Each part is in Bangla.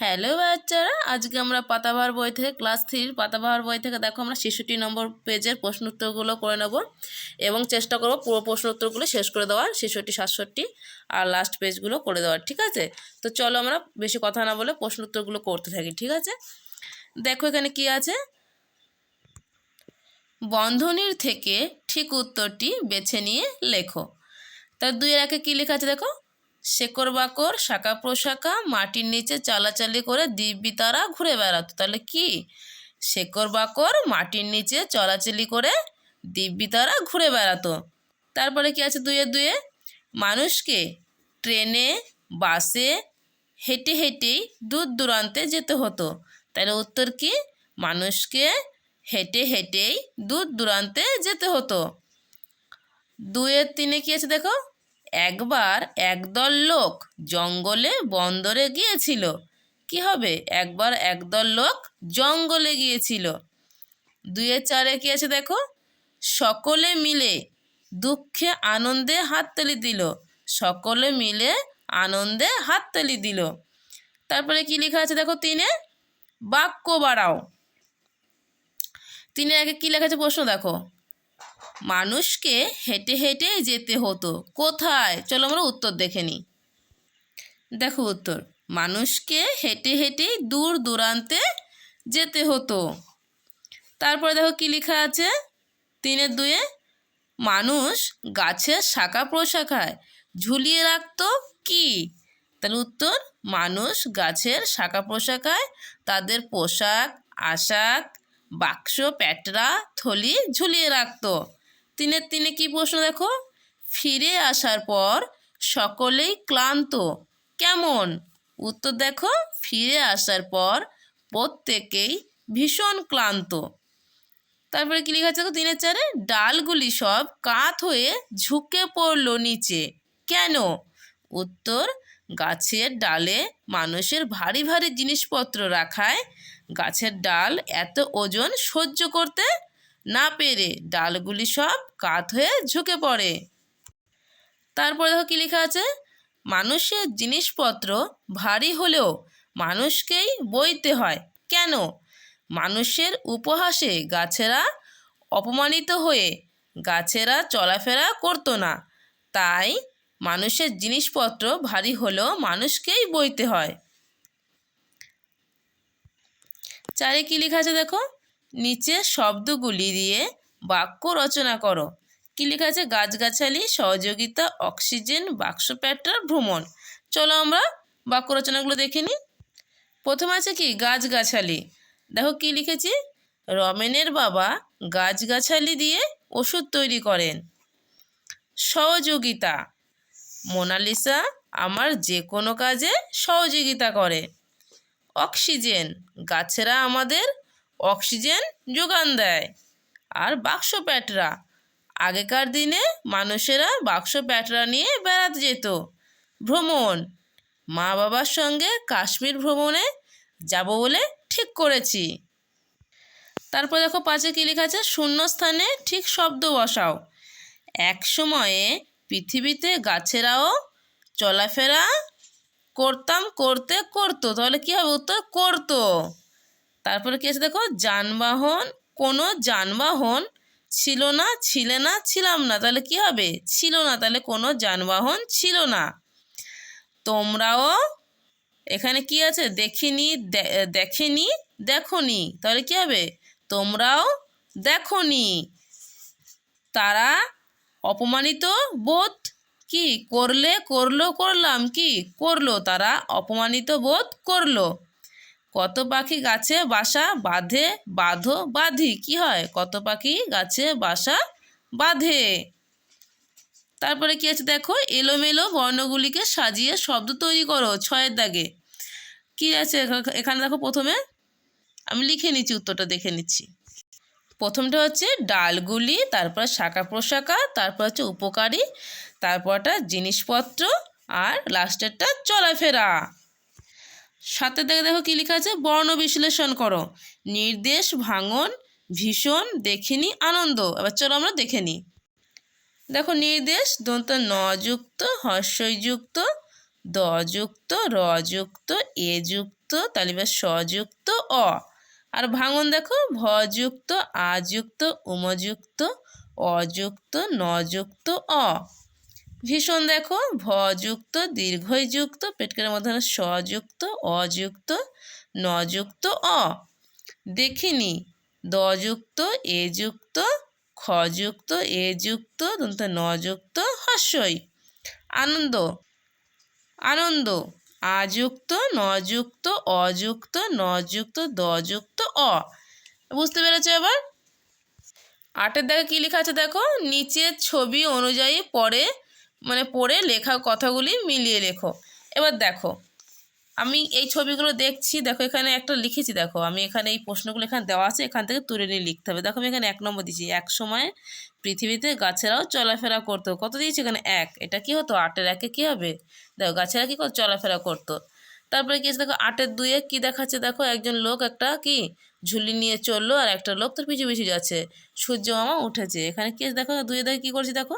হ্যালো বাচ্চারা, আজকে আমরা পাতাবাহার বই থেকে ক্লাস থ্রির পাতাবাহার বই থেকে দেখো আমরা ছেষট্টি নম্বর পেজের প্রশ্ন উত্তরগুলো করে নেব এবং চেষ্টা করব পুরো প্রশ্ন উত্তরগুলো শেষ করে দেওয়ার, ছেষট্টি, সাতষট্টি আর লাস্ট পেজগুলো করে দেওয়ার, ঠিক আছে? তো চলো আমরা বেশি কথা না বলে প্রশ্ন উত্তরগুলো করতে থাকি, ঠিক আছে? দেখো এখানে কি আছে? বন্ধনীর থেকে ঠিক উত্তরটি বেছে নিয়ে লেখো। তার দুইয়ের একে কী লেখা আছে দেখো? শেকড় বাকর শাখা প্রশাখা মাটির নিচে চালাচালি করে দিব্যি তারা ঘুরে বেড়াতো। তাহলে কি? শেকড় বাকর মাটির নিচে চলাচলি করে দিব্যি তারা ঘুরে বেড়াতো। তারপরে কি আছে দুয়ে দুয়ে? মানুষকে ট্রেনে, বাসে হেঁটে হেঁটেই দূর দূরান্তে যেতে হতো। তাহলে উত্তর কি? মানুষকে হেঁটে হেঁটেই দূর দূরান্তে যেতে হতো। দুয়ের তিনে কি আছে দেখো? একবার একদল লোক জঙ্গলে বন্দরে গিয়েছিল। কি হবে? একবার একদল লোক জঙ্গলে গিয়েছিল। দুয়ের চারে কি আছে দেখো? সকলে মিলে দুঃখে আনন্দে হাততালি দিল। সকলে মিলে আনন্দে হাততালি দিল। তারপরে কি লেখা আছে দেখো তিনে? বাক্য বাড়াও। তিনের আগে কি লেখা আছে প্রশ্ন দেখো? মানুষকে হেঁটে হেঁটে যেতে হতো। কোথায়? চলো আমরা উত্তর দেখে নিই। দেখো উত্তর। মানুষকে হেঁটে হেঁটে দূর দূরান্তে যেতে হতো। তারপরে দেখো কি লেখা আছে? তিনের দুয়ে, মানুষ গাছের শাখা প্রশাখায় ঝুলিয়ে রাখতো কি? তাহলে উত্তর, মানুষ গাছের শাখা প্রশাখায় তাদের পোশাক, আশাক, বাক্স, প্যাটরা, থলি ঝুলিয়ে রাখতো। তিনের তিনে কি প্রশ্ন দেখো? ফিরে আসার পর সকলেই ক্লান্ত। কেমন? উত্তর দেখো, ফিরে আসার পর প্রত্যেকেই ভীষণ ক্লান্ত। তারপরে কি লেখা দেখো তিনের চারে? ডালগুলি সব কাত হয়ে ঝুঁকে পড়ল নিচে। কেন? উত্তর, গাছের ডালে মানুষের ভারী ভারী জিনিসপত্র রাখায় গাছের ডাল এত ওজন সহ্য করতে না পেরে ডালগুলি সব কাত হয়ে ঝুঁকে পড়ে। তারপরে দেখো কী লেখা আছে? মানুষের জিনিসপত্র ভারী হলেও মানুষকেই বইতে হয়। কেন? মানুষের উপহাসে গাছেরা অপমানিত হয়ে গাছেরা চলাফেরা করতো না। তাই মানুষের জিনিসপত্র ভারী হলেও মানুষকেই বইতে হয়। চারে কী লেখা আছে দেখো? নিচে শব্দগুলি দিয়ে বাক্য রচনা করো। কী লেখা আছে? গাছগাছালি, সহযোগিতা, অক্সিজেন, বাক্স প্যাটার, ভ্রমণ। চলো আমরা বাক্য রচনাগুলো দেখে নিই। প্রথম আছে কি? গাছগাছালি। দেখো কি লিখেছি? রমেনের বাবা গাছগাছালি দিয়ে ওষুধ তৈরি করেন। সহযোগিতা। মোনালিসা আমার যে কোনো কাজে সহযোগিতা করে। অক্সিজেন। গাছেরা আমাদের অক্সিজেন যোগান দেয়। আর বাক্স প্যাটরা, আগেকার দিনে মানুষেরা বাক্স প্যাটরা নিয়ে বেড়াতে যেত। ভ্রমণ মা বাবার সঙ্গে কাশ্মীর ভ্রমণে যাব বলে ঠিক করেছি। তারপর দেখো পাঁচে কী লেখা আছে? শূন্যস্থানে ঠিক শব্দ বসাও। এক সময়ে পৃথিবীতে গাছেরাও চলাফেরা করতাম, করতে করতো। তাহলে কী হবে উত্তর? করতো। তারপরে কী আছে দেখো? যানবাহন, কোনো যানবাহন ছিল না, ছিলে না, ছিলাম না। তাহলে কি হবে? ছিল না, তাহলে কোনো যানবাহন ছিল না। তোমরাও এখানে কি আছে? দেখিনি দেখেনি, দেখনি। তাহলে কি হবে? তোমরাও দেখনি। তারা অপমানিত বোধ কি? করলে করল, করলাম কি? করল। তারা অপমানিত বোধ করল। কত পাখি গাছে বাসা বাঁধে? বাঁধো? বাঁধি। কি হয়? কত পাখি গাছে বাসা বাঁধে? তারপরে কি আছে দেখো? এলোমেলো বর্ণগুলিকে সাজিয়ে শব্দ তৈরি করো ছয়ের দাগে। কি আছে এখানে দেখো প্রথমে? আমি লিখে নিচ্ছি, উত্তরটা দেখে নিচ্ছি। প্রথমটা হচ্ছে ডালগুলি, তারপর শাখা প্রশাখা, তারপর হচ্ছে উপকারী, তারপরটা জিনিসপত্র, আর লাস্টেরটা চলাফেরা। সাথে দেখে দেখো কী লেখা আছে? বর্ণ বিশ্লেষণ করো। নির্দেশ, ভাঙন, ভীষণ, দেখিনি, আনন্দ। এবার চলো আমরা দেখে নিই। দেখো নির্দেশ, দন্ত নযুক্ত, হর্ষযুক্ত দ যুক্ত র যুক্ত এ যুক্ত তাহলে এবার সযুক্ত, অ। আর ভাঙন দেখো, ভযুক্ত, আযুক্ত, উমযুক্ত, অযুক্ত, নযুক্ত, অ। ভীষণ দেখো, ভযুক্ত যুক্ত দীর্ঘই যুক্ত পেটকের মধ্যে সযুক্ত, অযুক্ত, নযুক্ত, অ। দেখিনি, দযুক্ত যুক্ত এ যুক্ত খ যুক্ত এ যুক্ত দন্ত ন যুক্ত হস্যই। আনন্দ আনন্দ, আযুক্ত, নযুক্ত, অযুক্ত, নযুক্ত, দযুক্ত, অ। বুঝতে পেরেছ এবার? আটের দেখে কী লেখা আছে দেখো? নিচের ছবি অনুযায়ী পরে মানে পড়ে লেখা কথাগুলি মিলিয়ে লেখো। এবার দেখো, আমি এই ছবিগুলো দেখছি, দেখো এখানে একটা লিখেছি, দেখো আমি এখানে এই প্রশ্নগুলো এখানে দেওয়া আছে, এখান থেকে তুলে নিয়ে লিখতে হবে। দেখো আমি এখানে এক নম্বর দিয়েছি, এক সময় পৃথিবীতে গাছেরাও চলাফেরা করতো। কত দিয়েছি এখানে? এক। এটা কি হতো? আটের একে কী হবে? দেখো গাছেরা কী করতো চলাফেরা করতো। তারপরে কি দেখো আটের দুইয়ে কি দেখাচ্ছে? দেখো একজন লোক একটা কি ঝুলি নিয়ে চলল আর একটা লোক তার পিছু পিছু যাচ্ছে। সূর্য মামা উঠেছে। এখানে কি দেখো দুইয়ে দেখে কী করছে? দেখো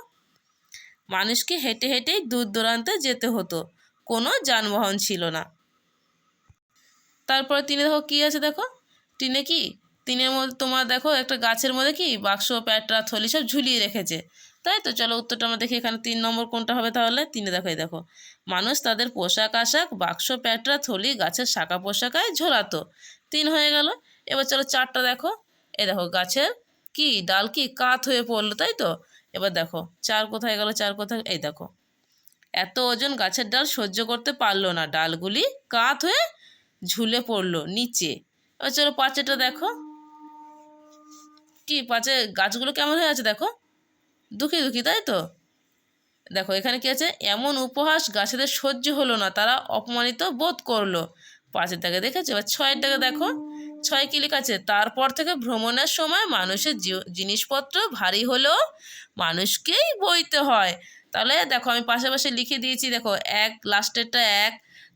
মানুষকে হেঁটে হেঁটেই দূর দূরান্তে যেতে হতো। কোনো যানবাহন ছিল না। তারপরে তিনে দেখো কী আছে দেখো? টিনে কি? তিনের মধ্যে তোমার দেখো একটা গাছের মধ্যে কি? বাক্স প্যাটরা থলি সব ঝুলিয়ে রেখেছে। তাই তো? চলো উত্তরটা আমরা দেখি। এখানে তিন নম্বর কোনটা হবে তাহলে? তিনে দেখো, এই দেখো। মানুষ তাদের পোশাক আশাক, বাক্স প্যাটরা থলি, গাছের শাখা পোশাকায় ঝোলাতো। তিন হয়ে গেল। এবার চলো চারটা দেখো। এ দেখো, গাছের কি? ডাল কি? কাত হয়ে পড়ল, তাই তো? এবার দেখো, চার কোথায় গেল, চার কোথায় এই দেখো। এত ওজন গাছের ডাল সহ্য করতে পারল না। ডালগুলি কাত হয়ে ঝুলে পড়ল নিচে। এবার চলো পাঁচেটা দেখো। কি পাঁচে গাছগুলো কেমন হয়ে আছে দেখো? দুঃখী দুঃখী, তাই তো? দেখো, এখানে কি আছে? এমন উপহাস গাছেদের সহ্য হলো না, তারা অপমানিত বোধ করল। পাঁচের দাগে দেখেছ? এবার ছয়ের দাগে দেখো। ছয় কি লেখা আছে। তারপর থেকে ভ্রমণের সময় মানুষের জিনিসপত্র ভারী হলেও মানুষকেই বইতে হয়। তাহলে দেখো আমি পাশাপাশি লিখে দিয়েছি, দেখো এক লাস্টেরটা এক,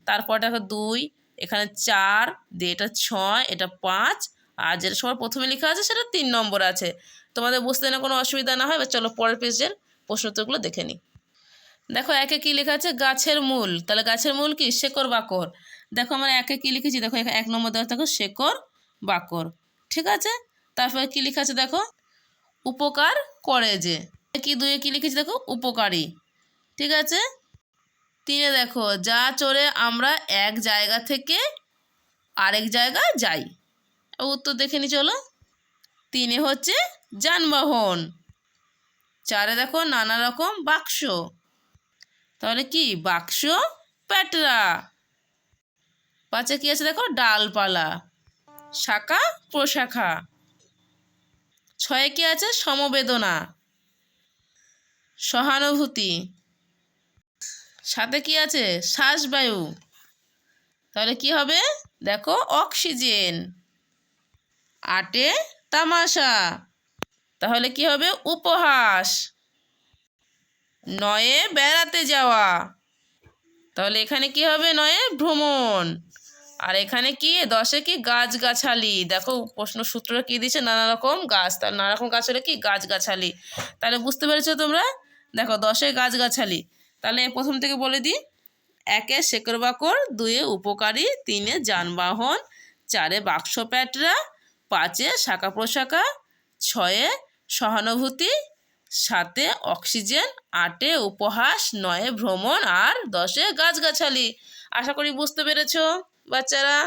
তারপর দেখো দুই, এখানে চার, দিয়ে এটা ছয়, এটা পাঁচ, আর যেটা সবার প্রথমে লেখা আছে সেটা তিন নম্বর আছে। তোমাদের বুঝতে না কোনো অসুবিধা না হয়, এবার চলো পরের পেজের প্রশ্নোত্তরগুলো দেখে নিই। দেখো একে কী লেখা আছে? গাছের মূল। তাহলে গাছের মূল কি? শেকড় বাকর। দেখো আমরা একে কী লিখেছি? দেখো এক নম্বর দেওয়া দেখো শেকড় বাকর। ঠিক আছে? তারপরে কী লেখা আছে দেখো? উপকার করে যে। কি দুয়ে কী লিখেছি দেখো? উপকারী। ঠিক আছে? তিনে দেখো, যা চড়ে আমরা এক জায়গা থেকে আরেক জায়গায় যাই। উত্তর দেখে নি, চলো। তিনে হচ্ছে যানবাহন। চারে দেখো, নানা রকম বাক্স। তাহলে কি? বাক্স, প্যাটরা। পাঁচে কি আছে দেখো? ডালপালা। শাখা, প্রশাখা। ছয়ে কি আছে? সমবেদনা। সহানুভূতি। সাথে কি আছে? শ্বাসবায়ু। তাহলে কি হবে? দেখো, অক্সিজেন। আটে তামাশা। তাহলে কি হবে? উপহাস। নয়ে বেড়াতে যাওয়া। তাহলে এখানে কি হবে? নয়ে ভ্রমণ। আর এখানে কি? দশে কি? গাছগাছালি। দেখো, প্রশ্ন সূত্রটা কি দিচ্ছে নানা রকম গাছ। তার নানা রকম গাছ হলে কি? গাছগাছালি। তাহলে বুঝতে পেরেছ তোমরা? দেখো, দশে গাছগাছালি। তাহলে প্রথম থেকে বলে দিই। একে শেকড় বাকড়, দুয়ে উপকারী, তিনে যানবাহন, চারে বাক্স প্যাটরা, পাঁচে শাখা প্রশাখা, ছয়ে সহানুভূতি, সাতে অক্সিজেন, আটে উপহাস, নয়ে ভ্রমণ, আর দশে গাছগাছালি। আশা করি বুঝতে পেরেছ? বাচ্চারা